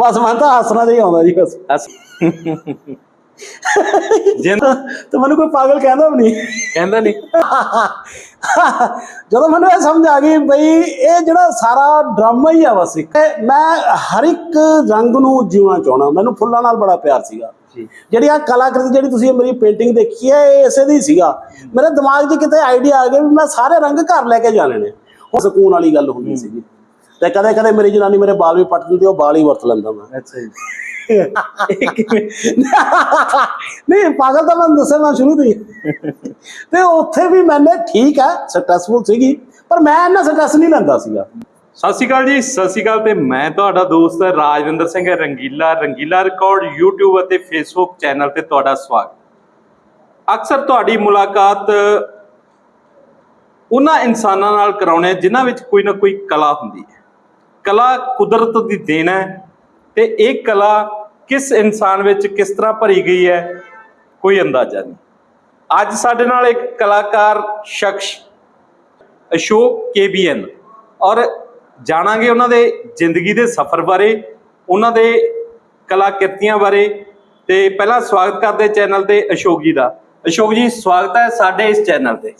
ਬਸ ਮੈਂ ਤਾਂ ਹੱਸਣਾ ਜਿਹਾ ਆਉਂਦਾ ਜੀ ਬਸ। ਅਸ ਜਿੰਦ ਤੇ ਮੈਨੂੰ ਕੋਈ ਪਾਗਲ ਕਹਿੰਦਾ ਵੀ ਨਹੀਂ। ਕਹਿੰਦਾ ਨਹੀਂ। ਜਦੋਂ ਮੈਨੂੰ ਇਹ ਸਮਝ ਆ ਗਈ ਬਈ ਇਹ ਜਿਹੜਾ ਸਾਰਾ ਡਰਾਮਾ ਹੀ ਆ ਬਸ ਇੱਕ। ਮੈਂ ਹਰ ਇੱਕ ਰੰਗ ਨੂੰ ਜਿਉਣਾ ਚਾਹਣਾ ਮੈਨੂੰ ਫੁੱਲਾਂ ਨਾਲ ਬੜਾ ਪਿਆਰ ਸੀਗਾ। ਜਿਹੜੀ ਆ ਕਲਾਕ੍ਰਿਤੀ ਜਿਹੜੀ ਤੁਸੀਂ ਮੇਰੀ ਪੇਂਟਿੰਗ ਦੇਖੀ ਹੈ ਇਹ ਇਸੇ ਦੀ ਸੀਗਾ। ਮੇਰੇ ਦਿਮਾਗ 'ਚ ਕਿਤੇ ਆਈਡੀਆ ਆ ਗਿਆ ਵੀ ਮੈਂ ਸਾਰੇ ਰੰਗ ਘਰ ਲੈ ਕੇ ਜਾਣੇ ਨੇ। ਉਹ ਸਕੂਨ ਵਾਲੀ ਗੱਲ ਹੁੰਦੀ ਸੀਗੀ। ਤੇ ਕਦੇ ਕਦੇ ਮੇਰੀ ਜਨਾਨੀ ਮੇਰੇ ਵਾਲ ਵੀ ਪੱਟ ਦਿੰਦੀ ਉਹ ਵਾਲ ਹੀ ਵਰਤ ਲੈਂਦਾ ਮੈਂ। ਅੱਛਾ ਜੀ। ਨਹੀਂ ਪਾਗਲ ਤਾਂ ਮੈਂ ਦੱਸਿਆ ਮੈਂ ਸ਼ੁਰੂ ਤੋਂ ਹੀ। ਤੇ ਉੱਥੇ ਵੀ ਮੈਨੇ ਠੀਕ ਹੈ ਸਕਸੈਸਫੁਲ ਸੀਗੀ ਪਰ ਮੈਂ ਇੰਨਾ ਸਟ੍ਰੈਸ ਨਹੀਂ ਲੈਂਦਾ ਸੀਗਾ। ਸਤਿ ਸ਼੍ਰੀ ਅਕਾਲ ਜੀ ਸਤਿ ਸ਼੍ਰੀ ਅਕਾਲ ਤੇ ਮੈਂ ਤੁਹਾਡਾ ਦੋਸਤ ਰਾਜਵਿੰਦਰ ਸਿੰਘ ਰੰਗੀਲਾ ਰੰਗੀਲਾ ਰਿਕਾਰਡ YouTube ਅਤੇ Facebook ਚੈਨਲ ਤੇ ਤੁਹਾਡਾ ਸਵਾਗਤ। ਅਕਸਰ ਤੁਹਾਡੀ ਮੁਲਾਕਾਤ ਉਹਨਾਂ ਇਨਸਾਨਾਂ ਨਾਲ ਕਰਾਉਣੇ ਜਿਨ੍ਹਾਂ ਵਿੱਚ ਕੋਈ ਨਾ ਕੋਈ ਕਲਾ ਹੁੰਦੀ ਹੈ। ਕਲਾ ਕੁਦਰਤ ਦੀ ਦੇਣ ਹੈ ਤੇ ਇਹ ਕਲਾ ਕਿਸ ਇਨਸਾਨ ਵਿੱਚ ਕਿਸ ਤਰ੍ਹਾਂ ਭਰੀ ਗਈ ਹੈ ਕੋਈ ਅੰਦਾਜ਼ਾ ਨਹੀਂ। ਅੱਜ ਸਾਡੇ ਨਾਲ ਇੱਕ ਕਲਾਕਾਰ ਸ਼ਖਸ ਅਸ਼ੋਕ ਕੇਬੀਐਨ ਔਰ ਜਾਣਾਂਗੇ ਉਹਨਾਂ ਦੇ ਜ਼ਿੰਦਗੀ ਦੇ ਸਫ਼ਰ ਬਾਰੇ ਉਹਨਾਂ ਦੇ ਕਲਾਕਿਰਤੀਆਂ ਬਾਰੇ ਤੇ ਪਹਿਲਾਂ ਸਵਾਗਤ ਕਰਦੇ ਚੈਨਲ ਤੇ ਅਸ਼ੋਕ ਜੀ ਦਾ। ਅਸ਼ੋਕ ਜੀ ਸਵਾਗਤ ਹੈ ਸਾਡੇ ਇਸ ਚੈਨਲ ਤੇ।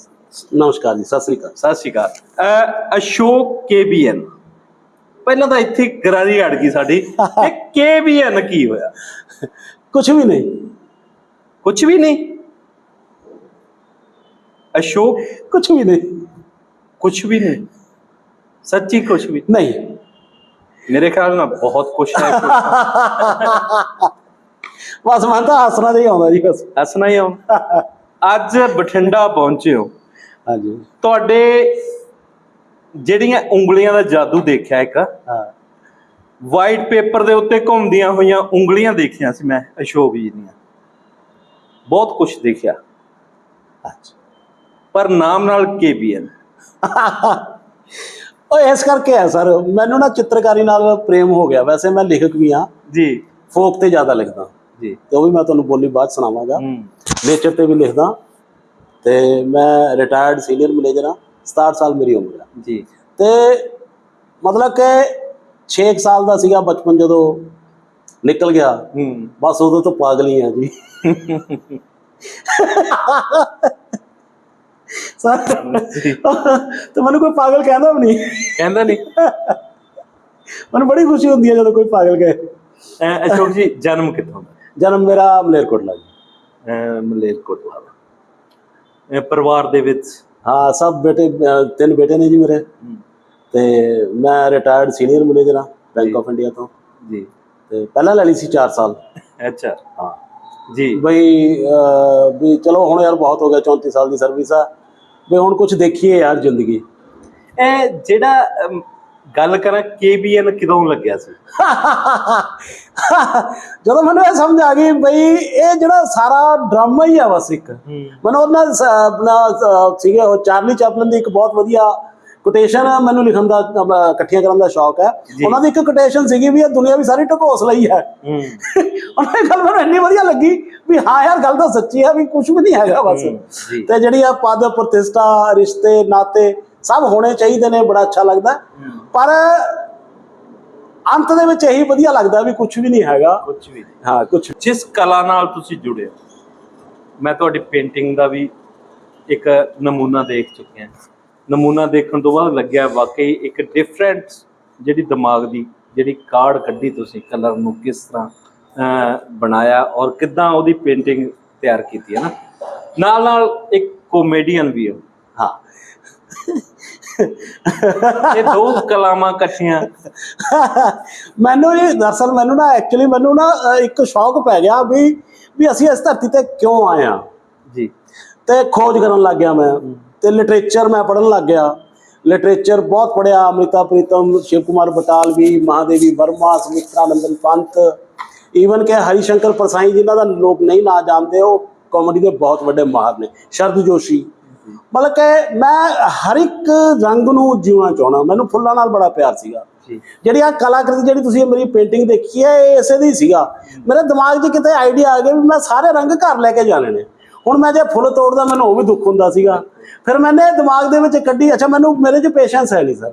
ਨਮਸਕਾਰ ਜੀ ਸਤਿ ਸ੍ਰੀ ਅਕਾਲ। ਸਤਿ ਸ਼੍ਰੀ ਅਕਾਲ। ਅਸ਼ੋਕ ਕੇਬੀਐਨ ਪਹਿਲਾਂ ਤਾਂ ਇੱਥੇ ਗਰਾਰੀ ਅੜ ਗਈ ਸਾਡੀ ਇਹ ਕੇਬੀਐਨ ਕੀ ਹੋਇਆ? ਕੁਝ ਵੀ ਨਹੀਂ। ਕੁਝ ਵੀ ਨਹੀਂ? ਅਸ਼ੋਕ? ਕੁਝ ਵੀ ਨਹੀਂ। ਕੁਝ ਵੀ ਨਹੀਂ? ਸੱਚੀ ਕੁਝ ਵੀ? ਨਹੀਂ। ਮੇਰੇ ਖਿਆਲ ਨਾਲ ਬਹੁਤ ਕੁਝ ਹੈ। ਬਸ ਮੈਂ ਤਾਂ ਹੱਸਣਾ ਜਿਹਾ ਆਉਂਦਾ ਜੀ ਬਸ। ਹੱਸਣਾ ਹੀ ਆਉਂ ਅੱਜ ਬਠਿੰਡਾ ਪਹੁੰਚੇ ਹੋ। ਹਾਂਜੀ। ਤੁਹਾਡੇ ਜਿਹੜੀਆਂ ਉਂਗਲੀਆਂ ਦਾ ਜਾਦੂ ਦੇਖਿਆ ਇੱਕ? ਹਾਂ। ਵਾਈਟ ਪੇਪਰ ਦੇ ਉੱਤੇ ਘੁੰਮਦੀਆਂ ਹੋਈਆਂ ਉਂਗਲੀਆਂ ਦੇਖੀਆਂ ਸੀ ਮੈਂ ਅਸ਼ੋਕ ਜੀ ਦੀਆਂ। ਬਹੁਤ ਕੁਝ ਦੇਖਿਆ। ਅੱਛਾ। ਪਰ ਨਾਮ ਨਾਲ ਕੇਬੀਐਨ ਉਹ ਇਸ ਕਰਕੇ ਹੈ ਸਰ ਮੈਨੂੰ ਨਾ ਚਿੱਤਰਕਾਰੀ ਨਾਲ ਪ੍ਰੇਮ ਹੋ ਗਿਆ। ਵੈਸੇ ਮੈਂ ਲੇਖਕ ਵੀ ਹਾਂ। ਜੀ। ਫੋਕ ਤੇ ਜ਼ਿਆਦਾ ਲਿਖਦਾ। ਜੀ। ਤੇ ਉਹ ਵੀ ਮੈਂ ਤੁਹਾਨੂੰ ਬੋਲੀ ਬਾਅਦ ਸੁਣਾਵਾਂਗਾ। ਨੇਚਰ ਤੇ ਵੀ ਲਿਖਦਾ। ਤੇ ਮੈਂ ਰਿਟਾਇਰਡ ਸੀਨੀਅਰ ਮੈਨੇਜਰ ਹਾਂ। 67 ਸਾਲ ਮੇਰੀ ਉਮਰ ਹੈ ਜੀ। ਤੇ ਮਤਲਬ ਕਿ 6 ਸਾਲ ਦਾ ਸੀਗਾ ਬਚਪਨ ਜਦੋਂ ਨਿਕਲ ਗਿਆ। ਹੂੰ। ਬਸ ਉਦੋਂ ਤੋਂ ਪਾਗਲ ਹੀ ਆ ਜੀ। ਤੇ ਮੈਨੂੰ ਕੋਈ ਪਾਗਲ ਕਹਿੰਦਾ ਵੀ ਨਹੀਂ। ਕਹਿੰਦਾ ਨਹੀਂ। ਮੈਨੂੰ ਬੜੀ ਖੁਸ਼ੀ ਹੁੰਦੀ ਹੈ ਜਦੋਂ ਕੋਈ ਪਾਗਲ ਕਹੇ। ਅਸ਼ੋਕ ਜੀ ਜਨਮ ਕਿੱਥੋਂ ਦਾ? ਜਨਮ ਮੇਰਾ ਮਲੇਰਕੋਟਲਾ ਜੀ। ਮਲੇਰਕੋਟਲਾ ਪਰਿਵਾਰ ਦੇ ਵਿੱਚ ਹਾਂ ਸਭ ਬੇਟੇ ਅਹ ਤਿੰਨ ਬੇਟੇ ਨੇ ਜੀ ਮੇਰੇ। ਤੇ ਮੈਂ ਰਿਟਾਇਰਡ ਸੀਨੀਅਰ ਮੈਨੇਜਰ ਹਾਂ ਬੈਂਕ ਆਫ ਇੰਡੀਆ ਤੋਂ। ਜੀ। ਤੇ ਪਹਿਲਾਂ ਲੈ ਲਈ ਸੀ 4 ਸਾਲ। ਅੱਛਾ। ਹਾਂ। ਜੀ। ਬਈ ਅਹ, ਵੀ ਚਲੋ ਹੁਣ ਯਾਰ ਬਹੁਤ ਹੋ ਗਿਆ 34 ਸਾਲ ਦੀ ਸਰਵਿਸ ਆ। ਵੀ ਹੁਣ ਕੁਝ ਦੇਖੀਏ ਯਾਰ ਜ਼ਿੰਦਗੀ। ਇਹ ਜਿਹੜਾ ਅਮ, ਗੱਲ ਕਰਾਂ ਕੇਬੀਐਨ ਕਿਦੋਂ ਲੱਗਿਆ ਸੀ? ਜਦੋਂ ਮੈਨੂੰ ਇਹ ਸਮਝ ਆ ਗਈ ਬਈ ਇਹ ਜਿਹੜਾ ਸਾਰਾ ਡਰਾਮਾ ਹੀ ਆ ਬਸ ਇੱਕ। ਮੈਨੂੰ ਉਹਨਾਂ ਆਪਣਾ ਸੀਗੇ ਉਹ ਚਾਰਲੀ ਚੈਪਲਨ ਦੀ ਇੱਕ ਬਹੁਤ ਵਧੀਆ ਕੋਟੇਸ਼ਨ ਮੈਨੂੰ ਲਿਖਣ ਦਾ ਇਕੱਠੀਆਂ ਕਰਨ ਦਾ ਸ਼ੌਕ ਹੈ। ਉਹਨਾਂ ਦੀ ਇੱਕ ਕੋਟੇਸ਼ਨ ਸੀਗੀ ਵੀ ਇਹ ਦੁਨੀਆ ਵੀ ਸਾਰੀ ਢਕੋਸ ਲਈ ਹੈ। ਉਹਨਾਂ ਦੀ ਗੱਲ ਮੈਨੂੰ ਇੰਨੀ ਵਧੀਆ ਲੱਗੀ ਵੀ ਹਾਂ ਯਾਰ ਗੱਲ ਤਾਂ ਸੱਚੀ ਹੈ ਵੀ ਕੁਝ ਵੀ ਨਹੀਂ ਹੈਗਾ ਬਸ। ਤੇ ਜਿਹੜੀ ਆ ਪਦ ਪ੍ਰਤਿਸ਼ਠਾ ਰਿਸ਼ਤੇ ਨਾਤੇ ਸਭ ਹੋਣੇ ਚਾਹੀਦੇ ਨੇ ਬੜਾ ਅੱਛਾ ਲੱਗਦਾ। ਪਰ ਅੰਤ ਦੇ ਵਿੱਚ ਇਹੀ ਵਧੀਆ ਲੱਗਦਾ ਵੀ ਕੁਝ ਵੀ ਨਹੀਂ ਹੈਗਾ। ਕੁਝ ਵੀ। ਹਾਂ ਕੁਝ ਜਿਸ ਕਲਾ ਨਾਲ ਤੁਸੀਂ ਜੁੜੇ ਹੋ ਮੈਂ ਤੁਹਾਡੀ ਪੇਂਟਿੰਗ ਦਾ ਵੀ ਇੱਕ ਨਮੂਨਾ ਦੇਖ ਚੁੱਕਿਆ। ਨਮੂਨਾ ਦੇਖਣ ਤੋਂ ਬਾਅਦ ਲੱਗਿਆ ਵਾਕਈ ਇੱਕ ਡਿਫਰੈਂਟ ਜਿਹੜੀ ਦਿਮਾਗ ਦੀ ਜਿਹੜੀ ਕਾਰਡ ਕੱਢੀ ਤੁਸੀਂ ਕਲਰ ਨੂੰ ਕਿਸ ਤਰ੍ਹਾਂ ਬਣਾਇਆ ਔਰ ਕਿੱਦਾਂ ਉਹਦੀ ਪੇਂਟਿੰਗ ਤਿਆਰ ਕੀਤੀ ਹੈ ਨਾ। ਨਾਲ ਨਾਲ ਇੱਕ ਕਾਮੇਡੀਅਨ ਵੀ ਹੋ। ਹਾਂ। ਇਹ ਦੋ ਕਲਾਮਾਂ ਇਕੱਠੀਆਂ। ਮੈਨੂੰ ਇਹ ਦਰਅਸਲ ਮੈਨੂੰ ਨਾ ਐਕਚੁਅਲੀ ਮੈਨੂੰ ਨਾ ਇੱਕ ਸ਼ੌਕ ਪੈ ਗਿਆ ਵੀ ਵੀ ਅਸੀਂ ਇਸ ਧਰਤੀ ਤੇ ਕਿਉਂ ਆਏ ਆ ਜੀ। ਤੇ ਖੋਜ ਕਰਨ ਲੱਗ ਗਿਆ ਮੈਂ। ਤੇ ਲਿਟਰੇਚਰ ਮੈਂ ਪੜਨ ਲੱਗ ਗਿਆ। ਲਿਟਰੇਚਰ ਬਹੁਤ ਪੜਿਆ ਅਮ੍ਰਿਤਾ ਪ੍ਰੀਤਮ ਸ਼ਿਵ ਕੁਮਾਰ ਬਟਾਲਵੀ ਮਹਾਦੇਵੀ ਵਰਮਾ ਸੁਮਿਤਰਾ ਨੰਦਨ ਪੰਤ ਈਵਨ ਕਿ ਹਰੀ ਸ਼ੰਕਰ ਪਰਸਾਈ ਜਿਨ੍ਹਾਂ ਦਾ ਲੋਕ ਨਹੀਂ ਨਾ ਜਾਣਦੇ ਉਹ ਕਾਮੇਡੀ ਦੇ ਬਹੁਤ ਵੱਡੇ ਮਾਹਰ ਨੇ। ਸ਼ਰਦ ਜੋਸ਼ੀ। ਮਤਲਬ ਕਿ ਮੈਂ ਹਰ ਇੱਕ ਰੰਗ ਨੂੰ ਜਿਉਣਾ ਚਾਹਣਾ ਮੈਨੂੰ ਫੁੱਲਾਂ ਨਾਲ ਬੜਾ ਪਿਆਰ ਸੀਗਾ। ਜਿਹੜੀ ਆ ਕਲਾਕ੍ਰਿਤੀ ਜਿਹੜੀ ਤੁਸੀਂ ਮੇਰੀ ਪੇਂਟਿੰਗ ਦੇਖੀ ਹੈ ਇਹ ਇਸੇ ਦੀ ਸੀਗਾ। ਮੇਰੇ ਦਿਮਾਗ 'ਚ ਕਿਤੇ ਆਈਡੀਆ ਆ ਗਿਆ ਵੀ ਮੈਂ ਸਾਰੇ ਰੰਗ ਘਰ ਲੈ ਕੇ ਜਾਣੇ ਨੇ। ਹੁਣ ਮੈਂ ਜੇ ਫੁੱਲ ਤੋੜਦਾ ਮੈਨੂੰ ਉਹ ਵੀ ਦੁੱਖ ਹੁੰਦਾ ਸੀਗਾ। ਫਿਰ ਮੈਨੇ ਦਿਮਾਗ ਦੇ ਵਿੱਚ ਕੱਢੀ ਅੱਛਾ ਮੈਨੂੰ ਮੇਰੇ 'ਚ ਪੇਸ਼ੈਂਸ ਹੈ ਨਹੀਂ ਸਰ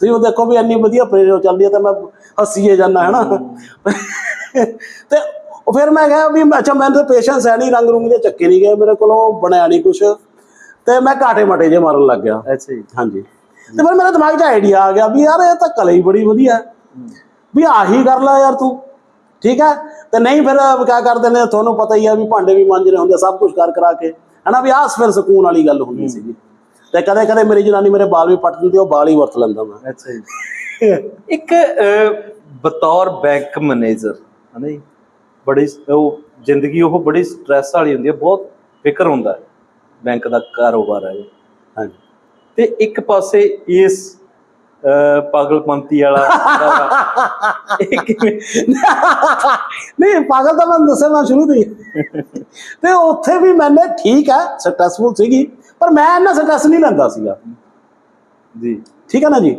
ਤੁਸੀਂ ਉਹ ਦੇਖੋ ਵੀ ਇੰਨੀ ਵਧੀਆ ਪ੍ਰੇਰੋ ਚੱਲਦੀ ਹੈ ਤਾਂ ਮੈਂ ਹੱਸੀਏ ਜਾਂਦਾ ਹੈ ਨਾ ਤੇ ਫਿਰ ਮੈਂ ਕਿਹਾ ਵੀ ਅੱਛਾ ਮੈਨੂੰ ਤਾਂ ਪੇਸ਼ੈਂਸ ਹੈ ਨਹੀਂ ਰੰਗ ਰੁੰਗ ਦੇ ਚੱਕੇ ਨਹੀਂ ਗਏ ਮੇਰੇ ਕੋਲੋਂ ਬਣਿਆ ਨਹੀਂ ਕੁਛ। ਤੇ ਮੈਂ ਘਾਟੇ ਮਟੇ ਜੇ ਮਾਰਨ ਲੱਗ ਗਿਆ। ਅੱਛਾ ਜੀ। ਹਾਂਜੀ। ਤੇ ਫਿਰ ਮੇਰੇ ਦਿਮਾਗ 'ਚ ਆਈਡੀਆ ਆ ਗਿਆ ਵੀ ਯਾਰ ਇਹ ਤਾਂ ਕਲਾ ਹੀ ਬੜੀ ਵਧੀਆ ਹੈ। ਵੀ ਆਹੀ ਕਰ ਲੈ ਯਾਰ ਤੂੰ। ਠੀਕ ਹੈ? ਤੇ ਨਹੀਂ ਫਿਰ ਕਿਆ ਕਰਦੇ ਨੇ? ਤੁਹਾਨੂੰ ਪਤਾ ਹੀ ਆ ਵੀ ਭਾਂਡੇ ਵੀ ਮਾਂਜਣੇ ਹੁੰਦੇ ਸਭ ਕੁਝ ਕਰ ਕਰਾ ਕੇ। ਹਨਾ ਵੀ ਆਸ ਫਿਰ ਸਕੂਨ ਵਾਲੀ ਗੱਲ ਹੁੰਦੀ ਸੀਗੀ। ਤੇ ਕਦੇ ਕਦੇ ਮੇਰੀ ਜਨਾਨੀ ਮੇਰੇ ਵਾਲ ਵੀ ਪੱਟ ਦਿੰਦੀ ਉਹ ਵਾਲ ਹੀ ਵਰਤ ਲੈਂਦਾ ਮੈਂ। ਅੱਛਾ ਜੀ। ਇੱਕ ਬਤੌਰ ਬੈਂਕ ਮੈਨੇਜਰ ਹਨਾ ਜੀ? ਬੜੀ ਉਹ ਜ਼ਿੰਦਗੀ ਉਹ ਬੜੀ ਸਟ੍ਰੈਸ ਵਾਲੀ ਹੁੰਦੀ ਹੈ ਬਹੁਤ ਫਿਕਰ ਹੁੰਦਾ ਹੈ। ਬੈਂਕ ਦਾ ਕਾਰੋਬਾਰ ਹੈ। ਹਾਂਜੀ। ਤੇ ਇੱਕ ਪਾਸੇ ਇਸ ਪਾਗਲਪੰਤੀ ਵਾਲਾ ਨਹੀਂ ਪਾਗਲ ਤਾਂ ਮੈਂ ਦੱਸਿਆ ਮੈਂ ਸ਼ੁਰੂ ਤੋਂ ਹੀ। ਤੇ ਉੱਥੇ ਵੀ ਮੈਨੇ ਠੀਕ ਹੈ ਸਟ੍ਰੈਸਫੁਲ ਸੀਗੀ ਪਰ ਮੈਂ ਇੰਨਾ ਸਟ੍ਰੈਸ ਨਹੀਂ ਲੈਂਦਾ ਸੀਗਾ। ਜੀ। ਠੀਕ ਹੈ ਨਾ ਜੀ?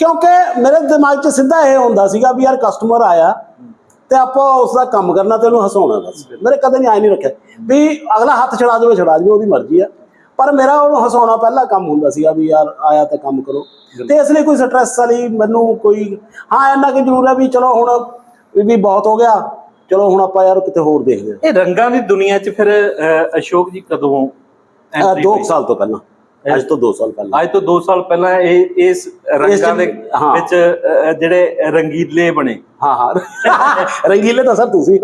ਕਿਉਂਕਿ ਮੇਰੇ ਦਿਮਾਗ 'ਚ ਸਿੱਧਾ ਇਹ ਹੁੰਦਾ ਸੀਗਾ ਵੀ ਯਾਰ ਕਸਟਮਰ ਆਇਆ ਤੇ ਆਪਾਂ ਉਸ ਦਾ ਕੰਮ ਕਰਨਾ ਤੇ ਉਹਨੂੰ ਹਸਾਉਣਾ ਬਸ। ਮੇਰੇ ਕਦੇ ਨਹੀਂ ਆਈ ਨਹੀਂ ਰੱਖਿਆ। ਵੀ ਅਗਲਾ ਹੱਥ ਛੜਾ ਦੇਵੇ ਛੜਾ ਦੇਵੇ ਉਹਦੀ ਮਰਜ਼ੀ ਆ। ਪਰ ਮੇਰਾ ਉਹਨੂੰ ਹਸਾਉਣਾ ਪਹਿਲਾ ਕੰਮ ਹੁੰਦਾ ਸੀਗਾ ਵੀ ਯਾਰ ਆਇਆ ਤਾਂ ਕੰਮ ਕਰੋ। ਤੇ ਇਸ ਲਈ ਕੋਈ ਸਟ੍ਰੈਸ ਵਾਲੀ ਮੈਨੂੰ ਕੋਈ ਹਾਂ ਇੰਨਾ ਕਿ ਜ਼ਰੂਰ ਹੈ ਵੀ ਚਲੋ ਹੁਣ ਵੀ- ਬਹੁਤ ਹੋ ਗਿਆ। ਚਲੋ ਹੁਣ ਆਪਾਂ ਯਾਰ ਕਿਤੇ ਹੋਰ ਦੇਖਦੇ ਹਾਂ। ਇਹ ਰੰਗਾਂ ਦੀ ਦੁਨੀਆ 'ਚ ਫਿਰ ਅਸ਼ੋਕ ਜੀ ਕਦੋਂ ਅਹ entry ਦੋ ਹੋਈ? ਕੁ ਸਾਲ ਤੋਂ ਪਹਿਲਾਂ। ਅੱਜ ਤੋਂ 2 ਸਾਲ ਪਹਿਲਾਂ ਅੱਜ ਤੋਂ 2 ਸਾਲ ਪਹਿਲਾਂ ਇਹ ਇਸ ਰੰਗਾਂ ਦੇ। ਵਿੱਚ ਜਿਹੜੇ ਰੰਗੀਲੇ ਬਣੇ ਹਾਂ ਹਾਂ ਰੰਗੀਲੇ ਤਾਂ ਸਰ ਤੁਸੀਂ।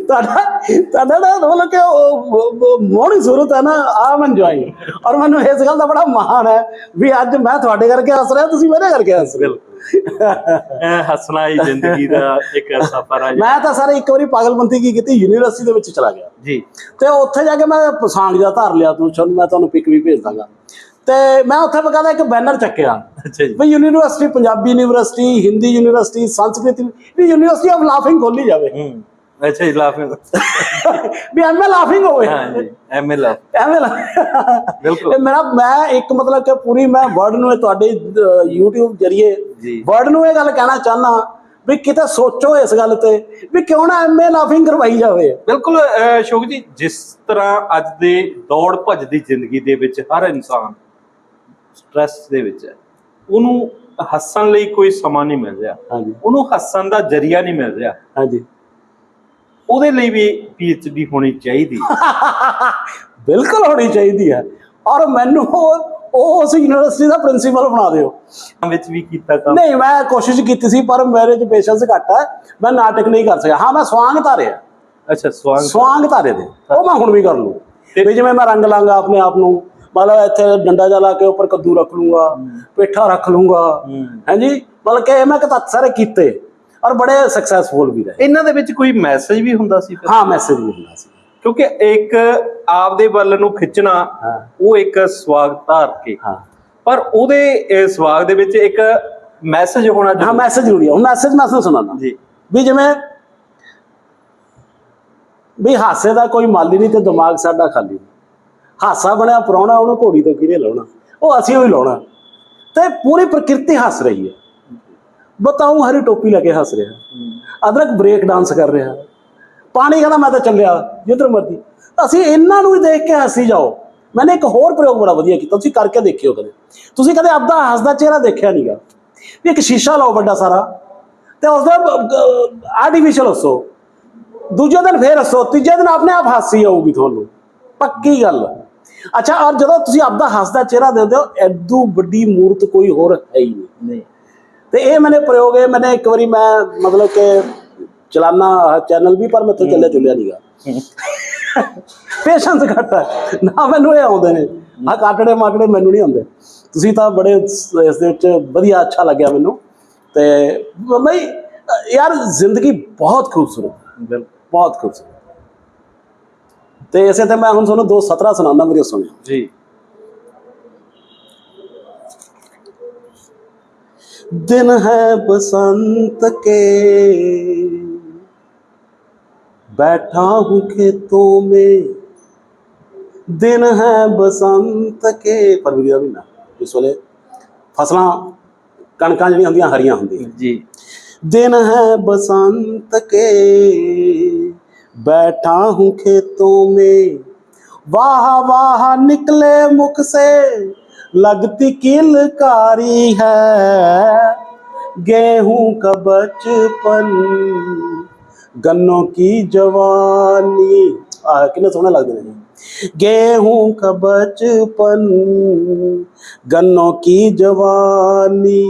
ਤੁਹਾਡਾ ਤੁਹਾਡਾ ਨਾ ਮਤਲਬ ਕਿ ਉਹ ਮੋਹਣੀ ਸੂਰਤ ਹੈ ਨਾ ਆ ਮਨ ਜੁਆਈ ਔਰ ਮੈਨੂੰ ਇਸ ਗੱਲ ਦਾ ਬੜਾ ਮਾਣ ਹੈ ਵੀ ਅੱਜ ਮੈਂ ਤੁਹਾਡੇ ਕਰਕੇ ਹੱਸ ਰਿਹਾ ਤੁਸੀਂ ਮੇਰੇ ਕਰਕੇ ਹੱਸ ਰਹੇ ਹੱਸਣਾ ਹੀ ਜ਼ਿੰਦਗੀ ਦਾ ਇੱਕ ਸਫਰ ਹੈ ਮੈਂ ਤਾਂ ਸਰ ਇੱਕ ਵਾਰੀ ਪਾਗਲਪੰਤੀ ਕੀ ਕੀਤੀ ਯੂਨੀਵਰਸਿਟੀ ਦੇ ਵਿੱਚ ਚਲਾ ਗਿਆ ਜੀ ਤੇ ਉੱਥੇ ਜਾ ਕੇ ਮੈਂ ਪਸਾਂਗ ਜਾ ਧਾਰ ਲਿਆ ਤੂੰ ਚਲ ਮੈਂ ਤੁਹਾਨੂੰ ਪਿਕ ਵੀ ਭੇਜ ਦਾਂਗਾ ਤੇ ਮੈਂ ਉੱਥੇ ਬਕਾਇਦਾ ਇੱਕ ਬੈਨਰ ਚੱਕਿਆ ਅੱਛਾ ਜੀ ਵੀ university Punjabi university Hindi university Sanskrit we university of laughing ਖੋਲੀ ਜਾਵੇ ਹੂੰ ਅੱਛਾ ਜੀ ਲਾਫਿੰਗ ਵੀ ਐਮਏ ਲਾਫਿੰਗ ਹੋਵੇ। ਹਾਂ ਜੀ ਐਮਐਲ ਐਵੇਂ ਲਾ- ਬਿਲਕੁਲ। ਇਹ ਮੇਰਾ ਮੈਂ ਇੱਕ ਮਤਲਬ ਕਿ ਪੂਰੀ ਮੈਂ ਵਰਡ ਨੂੰ ਤੁਹਾਡੇ YouTube ਜਰੀਏ। ਵਰਡ ਨੂੰ ਇਹ ਗੱਲ ਕਹਿਣਾ ਚਾਹਨਾ ਵੀ ਕਿਤੇ ਸੋਚੋ ਇਸ ਗੱਲ ਤੇ ਵੀ ਕਿਉਂ ਨਾ ਐਮਏ ਲਾਫਿੰਗ ਕਰਵਾਈ ਜਾਵੇ। ਬਿਲਕੁਲ ਅਸ਼ੋਕ ਜੀ ਜਿਸ ਤਰ੍ਹਾਂ ਅੱਜ ਦੇ ਦੌੜ ਭੱਜ ਦੀ ਜ਼ਿੰਦਗੀ ਦੇ ਵਿੱਚ ਹਰ ਇਨਸਾਨ ਸਟ੍ਰੈਸ ਦੇ ਵਿੱਚ ਹੈ ਉਹਨੂੰ ਹੱਸਣ ਲਈ ਕੋਈ ਸਮਾਂ ਨਹੀਂ ਮਿਲ ਰਿਹਾ। ਹਾਂਜੀ। ਉਹਨੂੰ ਹੱਸਣ ਦਾ ਜਰੀਆ ਨਹੀਂ ਮਿਲ ਰਿਹਾ। ਹਾਂਜੀ। ਉਹਦੇ ਲਈ ਵੀ ਪੀਐਚਡੀ ਹੋਣੀ ਚਾਹੀਦੀ ਬਿਲਕੁਲ ਹੋਣੀ ਚਾਹੀਦੀ ਹੈ। ਔਰ ਮੈਨੂੰ ਉਹ ਉਸ ਯੂਨੀਵਰਸਿਟੀ ਦਾ ਪ੍ਰਿੰਸੀਪਲ ਬਣਾ ਦਿਓ। ਵਿੱਚ ਵੀ ਕੀਤਾ ਕੰਮ। ਨਹੀਂ ਮੈਂ ਕੋਸ਼ਿਸ਼ ਕੀਤੀ ਸੀ ਪਰ ਮੇਰੇ ਚ ਪੇਸ਼ੈਂਸ ਘੱਟ ਹੈ। ਮੈਂ ਨਾਟਕ ਨਹੀਂ ਕਰ ਸਕਿਆ। ਹਾਂ ਮੈਂ ਸਵਾਂਗ ਧਾਰਿਆ ਅੱਛਾ ਸਵਾਗਤ ਸਵਾਂਗ ਧਾਰੇ ਦੇ। ਉਹ ਮੈਂ ਹੁਣ ਵੀ ਕਰ ਲੂੰ। ਵੀ ਜਿਵੇਂ ਮੈਂ ਰੰਗ ਲਾਂਗਾ ਆਪਣੇ ਆਪ ਨੂੰ। ਮਤਲਬ ਇੱਥੇ ਡੰਡਾ ਜਾ ਲਾ ਕੇ ਉੱਪਰ ਕੱਦੂ ਰੱਖ ਲੂੰਗਾ ਪੇਠਾ ਰੱਖ ਲੂੰਗਾ। ਹਾਂਜੀ ਮਤਲਬ ਕਿ ਮੈਂ ਕਿਤਾ ਸਾਰੇ ਕੀਤੇ। ਔਰ ਬੜੇ ਸਕਸੈਸਫੁਲ ਵੀ ਰਹੇ। ਇਹਨਾਂ ਦੇ ਵਿੱਚ ਕੋਈ ਮੈਸੇਜ ਵੀ ਹੁੰਦਾ ਸੀ ਫਿਰ? ਹਾਂ ਮੈਸੇਜ ਵੀ ਹੁੰਦਾ ਸੀ। ਕਿਉਂਕਿ ਇੱਕ ਆਪਦੇ ਵੱਲ ਨੂੰ ਖਿੱਚਣਾ ਹਾਂ। ਉਹ ਇੱਕ ਸਵਾਗ ਧਾਰ ਕੇ। ਹਾਂ। ਪਰ ਉਹਦੇ ਇਹ ਸਵਾਗ ਦੇ ਵਿੱਚ ਇੱਕ ਮੈਸੇਜ ਹੋਣਾ ਹਾਂ ਜ਼ਰੂਰੀ ਮੈਸੇਜ ਜ਼ਰੂਰੀ ਹੈ ਹੁਣ ਮੈਸੇਜ ਮੈਂ ਤੁਹਾਨੂੰ ਸੁਣਾਉਣਾ ਜੀ। ਵੀ ਜਿਵੇਂ ਵੀ ਹਾਸੇ ਦਾ ਕੋਈ ਮਾਲੀ ਨਹੀਂ ਤੇ ਦਿਮਾਗ ਸਾਡਾ ਖਾਲੀ ਹਾਸਾ ਬਣਿਆ ਪ੍ਰਾਹੁਣਾ ਉਹਨੂੰ ਘੋੜੀ ਤੋਂ ਕਿਹਨੇ ਲਾਉਣਾ? ਉਹ ਅਸੀਂ ਹੀ ਲਾਉਣਾ। ਤੇ ਪੂਰੀ ਪ੍ਰਕਿਰਤੀ ਹੱਸ ਰਹੀ ਹੈ। ਬਤਾਉ ਹਰੀ ਟੋਪੀ ਲਾ ਕੇ ਹੱਸ ਰਿਹਾ। ਅਦਰਕ ਬ੍ਰੇਕ ਡਾਂਸ ਕਰ ਰਿਹਾ। ਪਾਣੀ ਕਹਿੰਦਾ, ਮੈਂ ਤਾਂ ਚੱਲਿਆ, ਜਿੱਧਰ ਮਰਦੀ ਅਸੀਂ ਇਹਨਾਂ ਨੂੰ ਹੀ ਦੇਖ ਕੇ ਹੱਸੀ ਜਾਓ। ਮੈਨੇ ਇੱਕ ਹੋਰ ਪ੍ਰਯੋਗ ਬੜਾ ਵਧੀਆ ਕੀਤਾ, ਤੁਸੀਂ ਕਰਕੇ ਦੇਖਿਓ ਕਦੇ। ਤੁਸੀਂ ਕਦੇ ਆਪਦਾ ਹੱਸਦਾ ਚਿਹਰਾ ਦੇਖਿਆ ਨਹੀਂਗਾ ਵੀ ਇੱਕ ਸ਼ੀਸ਼ਾ ਲਾਓ ਵੱਡਾ ਸਾਰਾ, ਤੇ ਉਸ ਦਾ ਆਰਟੀਫੀਸ਼ੀਅਲ ਹੱਸੋ। ਦੂਜੇ ਦਿਨ ਫੇਰ ਹੱਸੋ, ਤੀਜੇ ਦਿਨ ਆਪਣੇ ਆਪ ਹਾਸੀ ਆਊਗੀ ਤੁਹਾਨੂੰ। ਪੱਕੀ ਗੱਲ। ਅੱਛਾ, ਔਰ ਜਦੋਂ ਤੁਸੀਂ ਆਪਦਾ ਹੱਸਦਾ ਚਿਹਰਾ ਦਿੰਦੇ ਹੋ, ਐਦੂ ਵੱਡੀ ਮੂਰਤ ਕੋਈ ਹੋਰ ਹੈ ਹੀ ਨਹੀਂ। ਤੇ ਇਹ ਮੈਨੇ ਪ੍ਰਯੋਗ ਇਹ ਮੈਨੇ ਇੱਕ ਵਾਰੀ ਮੈਂ ਮਤਲਬ ਕਿ ਚਲਾਨਾ ਚੈਨਲ ਵੀ ਪਰ ਮੈਥੋਂ ਚੱਲਿਆ ਚੁੱਲਿਆ ਨਹੀਂਗਾ ਪੇਸ਼ੈਂਸ ਘੱਟ ਹੈ ਨਾ ਮੈਨੂੰ ਇਹ ਆਉਂਦੇ ਨੇ। ਆ ਕਾਟੜੇ ਮਾਟੜੇ ਮੈਨੂੰ ਨਹੀਂ ਆਉਂਦੇ। ਤੁਸੀਂ ਤਾਂ ਬੜੇ ਇਸ ਦੇ ਵਿੱਚ ਵਧੀਆ ਅੱਛਾ ਲੱਗਿਆ ਮੈਨੂੰ। ਤੇ ਬਈ ਯਾਰ ਜ਼ਿੰਦਗੀ ਬਹੁਤ ਖੂਬਸੂਰਤ ਬਹੁਤ ਖੂਬਸੂਰਤ। ਤੇ ਇਸੇ ਤੇ ਮੈਂ ਹੁਣ ਤੁਹਾਨੂੰ ਦੋ ਸਤਰਾ ਸੁਣਾਉਂਦਾ ਮੇਰੀ ਸੁਣਿਓ। ਜੀ। दिन है बसंत के बैठा हूँ खेतों में दिन है बसंत के फरवरी ਦਾ ਮਹੀਨਾ ਇਸ ਵੇਲੇ ਫਸਲਾਂ ਕਣਕਾਂ ਜਿਹੜੀਆਂ ਹੁੰਦੀਆਂ ਹਰੀਆਂ ਹੁੰਦੀਆਂ ਜੀ दिन है बसंत के बैठा हूँ खेतों में वाह वाह निकले मुख से लगती किलकारी है गेहूं का बचपन गन्नों की जवानी आ कितने सोहने लगते हैं गेहूं का बचपन गन्नों की जवानी